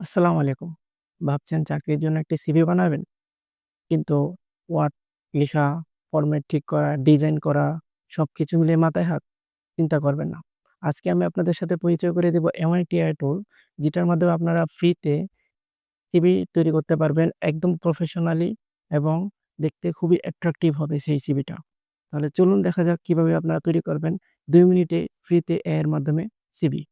আসসালামু আলাইকুম। ভাবছেন চাকরির জন্য একটি সিভি বানাবেন? কিন্তু ওয়ার্ড লেখা ফরমেট ঠিক করা, ডিজাইন করা সবকিছু মিলিয়ে মাথায় হাত? চিন্তা করবেন না। আজকে আমি আপনাদের সাথে পরিচয় করে দেব এমন একটি এআই টুল যেটার মাধ্যমে আপনারা ফ্রিতে সিভি তৈরি করতে পারবেন একদম প্রফেশনালি এবং দেখতে খুবই অ্যাট্রাকটিভ হবে সেই সিভিটা। তাহলে চলুন দেখা যাক কীভাবে আপনারা তৈরি করবেন দুই মিনিটে ফ্রিতে এর মাধ্যমে সিভি।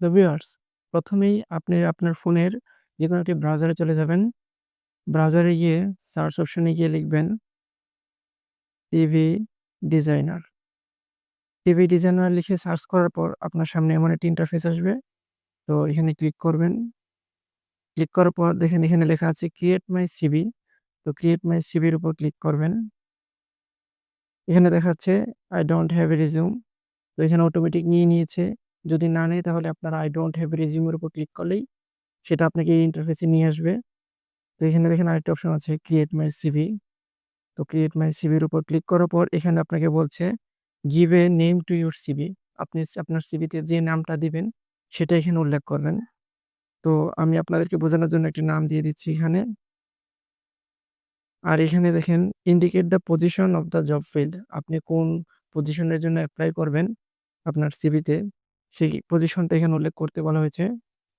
ভিউয়ার্স প্রথমেই আপনি আপনার ফোনের যেকোনো একটি ব্রাউজারে চলে যাবেন। ব্রাউজারে গিয়ে সার্চ অপশনে গিয়ে লিখবেন টিভি ডিজাইনার। টিভি ডিজাইনার লিখে সার্চ করার পর আপনার সামনে এমন একটি ইন্টারফেস আসবে। তো এখানে ক্লিক করবেন। ক্লিক করার পর দেখেন এখানে লেখা আছে ক্রিয়েট মাই সিভি। তো ক্রিয়েট মাই সিভির উপর ক্লিক করবেন। এখানে দেখাচ্ছে I don't have a resume. তো এখানে অটোমেটিক নিয়ে নিয়েছে। যদি না নেয় তাহলে আপনারা I don't have a resume এর উপর ক্লিক করলেই সেটা আপনাকে এই ইন্টারফেসে নিয়ে আসবে। তো এখানে দেখেন আরেকটা অপশন আছে ক্রিয়েট মাই সিভি। তো ক্রিয়েট মাই সিভির উপর ক্লিক করার পর এখানে আপনাকে বলছে give a name to your CV. আপনি আপনার সিভিতে যে নামটা দিবেন সেটা এখানে উল্লেখ করবেন। তো আমি আপনাদেরকে বোঝানোর জন্য একটি নাম দিয়ে দিচ্ছি এখানে। আর এখানে দেখেন indicate the position of the job field. আপনি কোন পজিশনের জন্য অ্যাপ্লাই করবেন আপনার সিভিতে সেই পজিশনটা এখানে উল্লেখ করতে বলা হয়েছে।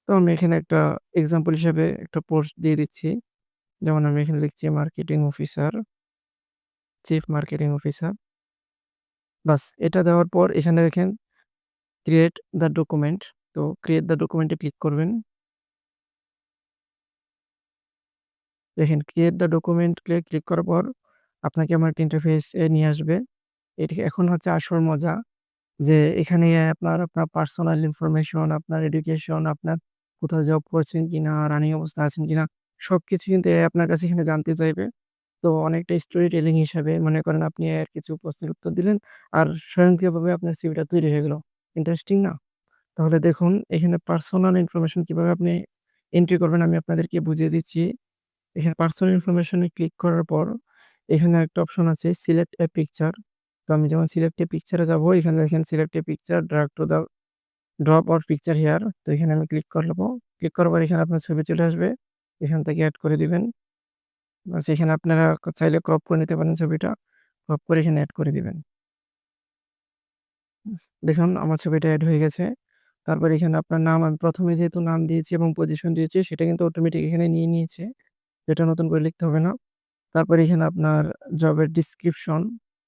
তো আমি এখানে একটা এক্সাম্পল হিসাবে একটা পোস্ট দিয়ে দিচ্ছি। যেমন আমি এখানে লিখছি marketing officer. Chief marketing officer. বাস, এটা দেওয়ার পর এখানে দেখেন ক্রিয়েট দ্য ডকুমেন্ট। তো ক্রিয়েট দ্য ডকুমেন্টে ক্লিক করবেন। দেখেন ক্রিয়েট দ্য ডকুমেন্ট ক্লিক করার পর আপনাকে আমার ইন্টারফেস এ নিয়ে আসবে। এটি এখন হচ্ছে আসল মজা যে এখানে আপনার আপনার পার্সোনাল ইনফরমেশন, আপনার এডুকেশন, আপনার কোথাও জব করছেন কিনা, রানিং অবস্থায় আছেন কিনা সবকিছু কিন্তু আপনার কাছে এখানে জানতে চাইবে। তো অনেকটা স্টোরি টেলিং হিসাবে মনে করেন আপনি এআইয়ের কিছু প্রশ্নের উত্তর দিলেন আর স্বয়ংক্রিয়ভাবে আপনার সিভিটা তৈরি হয়ে গেল। ইন্টারেস্টিং না? তাহলে দেখুন এখানে পার্সোনাল ইনফরমেশন কীভাবে আপনি এন্ট্রি করবেন আমি আপনাদেরকে বুঝিয়ে দিচ্ছি। এখানে পার্সোনাল ইনফরমেশন এ ক্লিক করার পর এখানে একটা অপশন আছে সিলেক্ট এ পিকচার। তো আমি যখন সিলেক্ট এ পিকচার যাব এখানে দেখেন select picture drag to the drop or picture here তো এখানে আমি ক্লিক করব। ক্লিক করার পর এখানে আপনার ছবি চলে আসবে। এখান থেকে অ্যাড করে দিবেন। বাস এখানে আপনারা চাইলে ক্রপ করে নিতে পারেন ছবিটা। ক্রপ করে এখানে অ্যাড করে দিবেন। দেখুন আমার ছবিটা অ্যাড হয়ে গেছে। তারপর এখানে আপনার নাম আমি প্রথমে যেহেতু নাম দিয়েছি এবং পজিশন দিয়েছি সেটা কিন্তু অটোমেটিক এখানে নিয়ে নিয়েছে। এটা নতুন করে লিখতে হবে না। তারপর এখানে আপনার জবের ডেসক্রিপশন,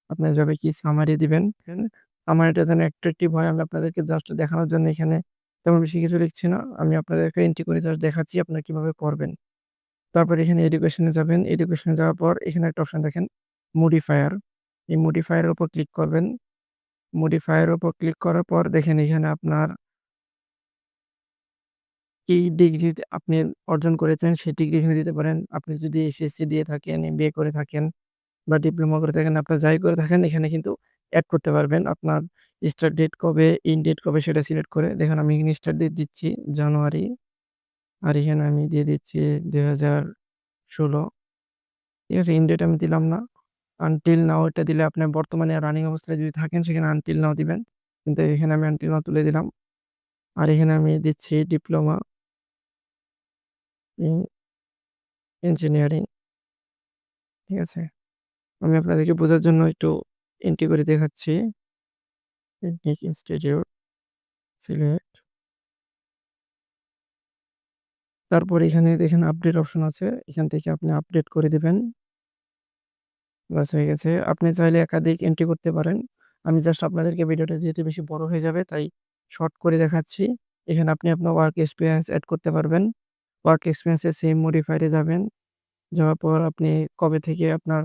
আপনার জবে কি সামারি দিবেন। আমার সামারিটা যেন অ্যাট্রাকটিভ হয় আমি আপনাদেরকে জাস্ট দেখানোর জন্য এখানে তেমন বেশি কিছু লিখছি না। আমি আপনাদেরকে এন্ট্রি করে জাস্ট দেখাচ্ছি আপনারা কীভাবে পড়বেন। তারপর এখানে এডুকেশন যাবেন। এডুকেশন যাওয়ার পর এখানে একটা অপশন দেখেন মডিফায়ার। এই মডিফায়ার এর উপর ক্লিক করবেন। মডিফায়ার এর উপর ক্লিক করার পর দেখেন এখানে আপনার কি ডিগ্রি আপনি অর্জন করেছেন সেই ডিগ্রি এখানে দিতে পারেন। আপনি যদি এসএসসি দিয়ে থাকেন, এমবিএ করে থাকেন বা ডিপ্লোমা করে থাকেন, আপনার যাই করে থাকেন এখানে কিন্তু অ্যাড করতে পারবেন। আপনার স্টার্ট ডেট কবে, ইন ডেট কবে সেটা সিলেক্ট করে দেখেন আমি এখানে স্টার্ট ডেট দিচ্ছি জানুয়ারি। আর এখানে আমি দিয়ে দিচ্ছি ২০১৬ ঠিক আছে? ইন ডেট আমি দিলাম না। আনটিল নাও এটা দিলে আপনার বর্তমানে রানিং অবস্থায় যদি থাকেন সেখানে আনটিল নাও দিবেন। কিন্তু এখানে আমি আনটিল নাও তুলে দিলাম। আর এখানে আমি দিচ্ছি ডিপ্লোমা ইঞ্জিনিয়ারিং। ঠিক আছে? আমি আপনাদেরকে বোঝার জন্য একটু এন্ট্রি করে দেখাচ্ছি। ইনস্টিটিউট। তারপর এখানে দেখেন আপডেট অপশন আছে। এখান থেকে আপনি আপডেট করে দিবেন। বাস হয়ে গেছে। আপনি চাইলে একাধিক এন্ট্রি করতে পারেন। আমি জাস্ট আপনাদেরকে ভিডিওটা যেহেতু বেশি বড় হয়ে যাবে, তাই শর্ট করে দেখাচ্ছি। এখানে আপনি আপনার ওয়ার্ক এক্সপিরিয়েন্স এড করতে পারবেন। ওয়ার্ক এক্সপেরিয়েন্স এ সেম মডিফাইড যাবেন। যাওয়ার পর আপনি কবে থেকে আপনার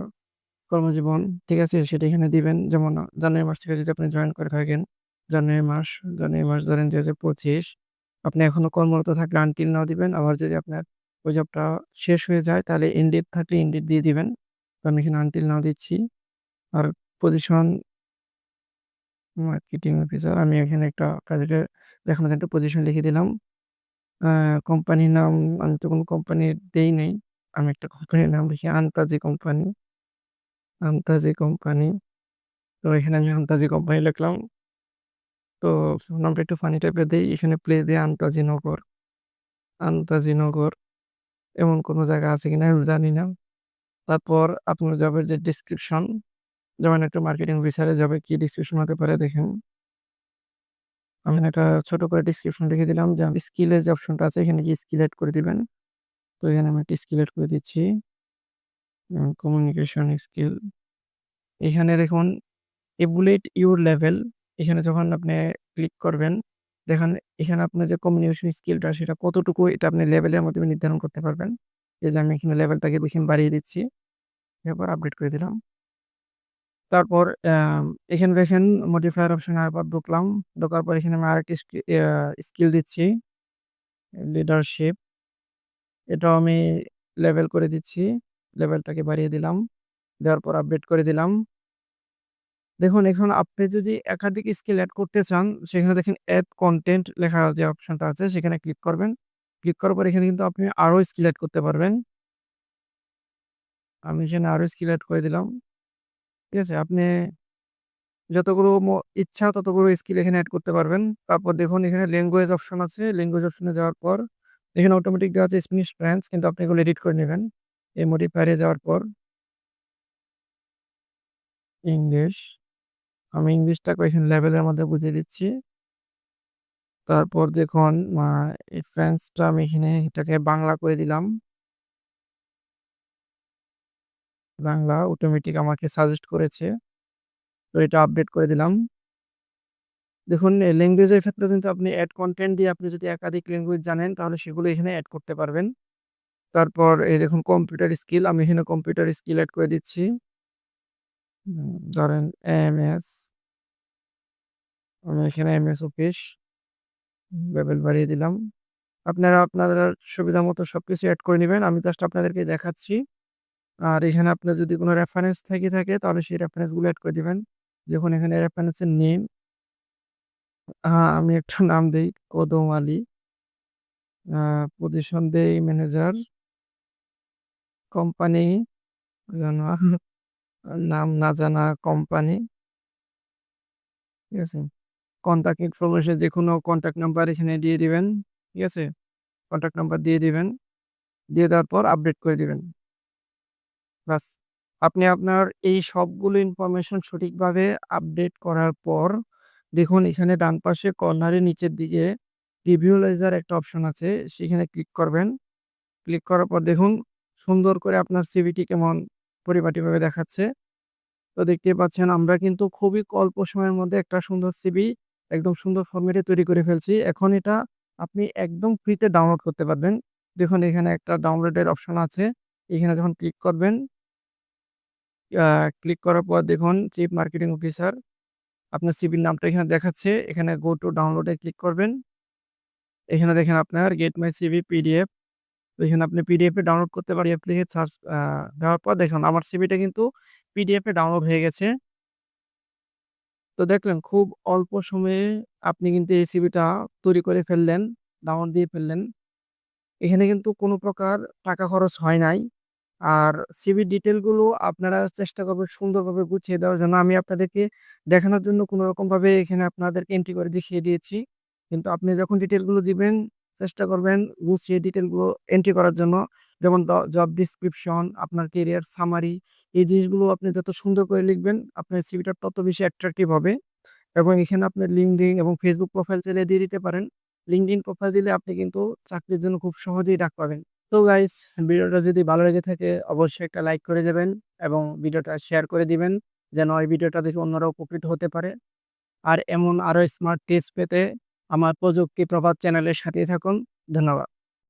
কর্মজীবন ঠিক আছে? সেটা এখানে দিবেন। যেমন জানুয়ারি মাস থেকে যদি আপনি জয়েন করে থাকেন, জানুয়ারি মাস, জানুয়ারি মাস ধরেন ২০২৫ আপনি এখনও কর্মরত থাকলে আনটিল নাও দিবেন। আবার যদি আপনার ওই জবটা শেষ হয়ে যায় তাহলে এন্ড থাকলে এন্ড দিয়ে দিবেন। তো আমি এখানে আনটিল নাও দিচ্ছি। আর পজিশন মার্কেটিং অফিসার আমি এখানে একটা দেখানোর জন্য একটা পজিশন লিখে দিলাম। কোম্পানির নাম আমি তো কোনো কোম্পানি দেই নেই আমি একটা কোম্পানির নাম লিখি আন্তাজি কোম্পানি। আন্তাজি কোম্পানি। তো এখানে আমি আন্তাজি কোম্পানি লিখলাম। তো নামটা একটু ফানি টাইপের দেই। এখানে প্লে দিয়ে আন্তাজিনগর আন্তাজিনগর এমন কোনো জায়গা আছে কিনা আমি জানি না। তারপর আপনার জবের যে ডিসক্রিপশন যেমন একটা মার্কেটিং অফিসারের জবে কি ডিসক্রিপশন হতে পারে দেখেন। আমি একটা ছোট করে ডিসক্রিপশন লিখে দিলাম যে আমি স্কিলের যে অপশনটা আছে, এখানে কি স্কিল এড করে দিবেন। তো এখানে আমি একটা স্কিল এড করে দিচ্ছি। কমিউনিকেশন স্কিল এখানে দেখুন এবুলেট ইউর লেভেল এখানে যখন আপনি ক্লিক করবেন, দেখেন, এখানে আপনার যে কমিউনিকেশন স্কিলটা সেটা কতটুকু এটা আপনি লেভেলের মাধ্যমে নির্ধারণ করতে পারবেন। এই যে আমি এখানে লেভেলটাকে দেখেন বাড়িয়ে দিচ্ছি, এরপর আপডেট করে দিলাম। তারপর এখানে দেখেন মডিফায়ার অপশন আরেকবার ঢুকলাম, ঢোকার পর এখানে আমি আরেকটি স্কিল দিচ্ছি লিডারশিপ এটাও আমি লেভেল করে দিচ্ছি। লেভেলটাকে বাড়িয়ে দিলাম, দেওয়ার পর আপডেট করে দিলাম। দেখুন, এখন আপনি যদি একাধিক স্কিল অ্যাড করতে চান, সেখানে দেখেন অ্যাড কন্টেন্ট লেখা যে অপশনটা আছে, সেখানে ক্লিক করবেন। ক্লিক করার পর এখানে কিন্তু আপনি আরও স্কিল অ্যাড করতে পারবেন। আমি এখানে আরও স্কিল অ্যাড করে দিলাম। ঠিক আছে, আপনি যতগুলো ইচ্ছা ততগুলো স্কিল এখানে অ্যাড করতে পারবেন। তারপর দেখুন, এখানে ল্যাঙ্গুয়েজ অপশন আছে। ল্যাঙ্গুয়েজ অপশনে যাওয়ার পর এখানে অটোমেটিক দেওয়া আছে স্প্যানিশ ফ্রেন্স কিন্তু আপনি এগুলো এডিট করে নেবেন। এই মডিফায়ারে যাওয়ার পর ইংলিশ আমি ইংলিশটাকে এখানে লেভেলের মধ্যে বুঝিয়ে দিচ্ছি। তারপর দেখুন এই ফ্রেন্সটা আমি এখানে এটাকে বাংলা করে দিলাম। বাংলা অটোমেটিক আমাকে সাজেস্ট করেছে। তো এটা আপডেট করে দিলাম। দেখুন ল্যাঙ্গুয়েজের ক্ষেত্রে কিন্তু আপনি অ্যাড কন্টেন্ট দিয়ে আপনি যদি একাধিক ল্যাঙ্গুয়েজ জানেন, তাহলে সেগুলো এখানে অ্যাড করতে পারবেন। তারপর এই দেখুন কম্পিউটার স্কিল আমি এখানে কম্পিউটার স্কিল অ্যাড করে দিচ্ছি। ধরেন এম এস আমি এখানে এম এস অফিস লেভেল বাড়িয়ে দিলাম। আপনারা আপনাদের সুবিধা মতো সব কিছু অ্যাড করে নেবেন, আমি জাস্ট আপনাদেরকে দেখাচ্ছি। আর এখানে আপনার যদি কোনো রেফারেন্স থেকে থাকে, তাহলে সেই রেফারেন্সগুলো অ্যাড করে দিবেন। যখন এখানে রেফারেন্সের নেম হ্যাঁ আমি একটা নাম দিই, কদম আলী। পজিশন দেই ম্যানেজার কোম্পানি নাম না জানা কোম্পানি। ঠিক আছে? কন্ট্যাক্ট ইনফরমেশন যে কোনো কন্ট্যাক্ট নাম্বার এখানে দিয়ে দিবেন। ঠিক আছে? কন্ট্যাক্ট নাম্বার দিয়ে দিবেন। দিয়ে দেওয়ার পর আপডেট করে দিবেন। বাস আপনি আপনার এই সবগুলো ইনফরমেশন সঠিকভাবে আপডেট করার পর, দেখুন এখানে ডান পাশে কর্নারের নিচের দিকে রিভিউলাইজার একটা অপশন আছে। সেখানে ক্লিক করবেন। ক্লিক করার পর দেখুন সুন্দর করে আপনার সিভিটি কেমন পরিপাটিভাবে দেখাচ্ছে। তো দেখতে পাচ্ছেন, আমরা কিন্তু খুবই অল্প সময়ের মধ্যে একটা সুন্দর সিবি একদম সুন্দর ফর্মেটে তৈরি করে ফেলছি। এখন এটা আপনি একদম ফ্রিতে ডাউনলোড করতে পারবেন। দেখুন, এখানে একটা ডাউনলোডের অপশন আছে। এখানে যখন ক্লিক করবেন ক্লিক করার পর দেখুন চিফ মার্কেটিং অফিসার আপনার সিবির নামটা এখানে দেখাচ্ছে। এখানে গো টু ডাউনলোডে ক্লিক করবেন। এখানে দেখেন আপনার গেট মাই সিবি পিডিএফ তো এখানে আপনি পিডিএফে ডাউনলোড করতে পারি লিখে সার্চ দেওয়ার পর দেখুন, আমার সিবিটা কিন্তু পিডিএফে ডাউনলোড হয়ে গেছে। তো দেখলেন, খুব অল্প সময়ে আপনি কিন্তু এই সিবিটা তৈরি করে ফেললেন ডাউনলোড দিয়ে ফেললেন। এখানে কিন্তু কোনো প্রকার টাকা খরচ হয় নাই। আর সিভির ডিটেলগুলো আপনারা চেষ্টা করবেন সুন্দরভাবে গুছিয়ে দেওয়ার জন্য। আমি আপনাদেরকে দেখানোর জন্য কোনো রকমভাবে এখানে আপনাদেরকে এন্ট্রি করে দেখিয়ে দিয়েছি। কিন্তু আপনি যখন ডিটেলগুলো দিবেন চেষ্টা করবেন গুছিয়ে ডিটেলগুলো এন্ট্রি করার জন্য। যেমন জব ডিসক্রিপশন আপনার কেরিয়ার সামারি এই জিনিসগুলো আপনি যত সুন্দর করে লিখবেন, আপনার সিভিটা তত বেশি অ্যাট্রাকটিভ হবে। এবং এখানে আপনার লিঙ্কডিন এবং ফেসবুক প্রোফাইল চাইলে দিয়ে দিতে পারেন। লিঙ্কডিন প্রোফাইল দিলে আপনি কিন্তু চাকরির জন্য খুব সহজেই ডাক পাবেন। তো গাইস ভিডিওটা যদি ভালো লেগে থাকে, অবশ্যই একটা লাইক করে দেবেন এবং ভিডিওটা শেয়ার করে দিবেন, যেন এই ভিডিওটা দেখে অন্যরা উপকৃত হতে পারে। আর এমন আরও স্মার্ট টিপস পেতে আমার প্রযুক্তি প্রভাত চ্যানেলের সাথে থাকুন। ধন্যবাদ।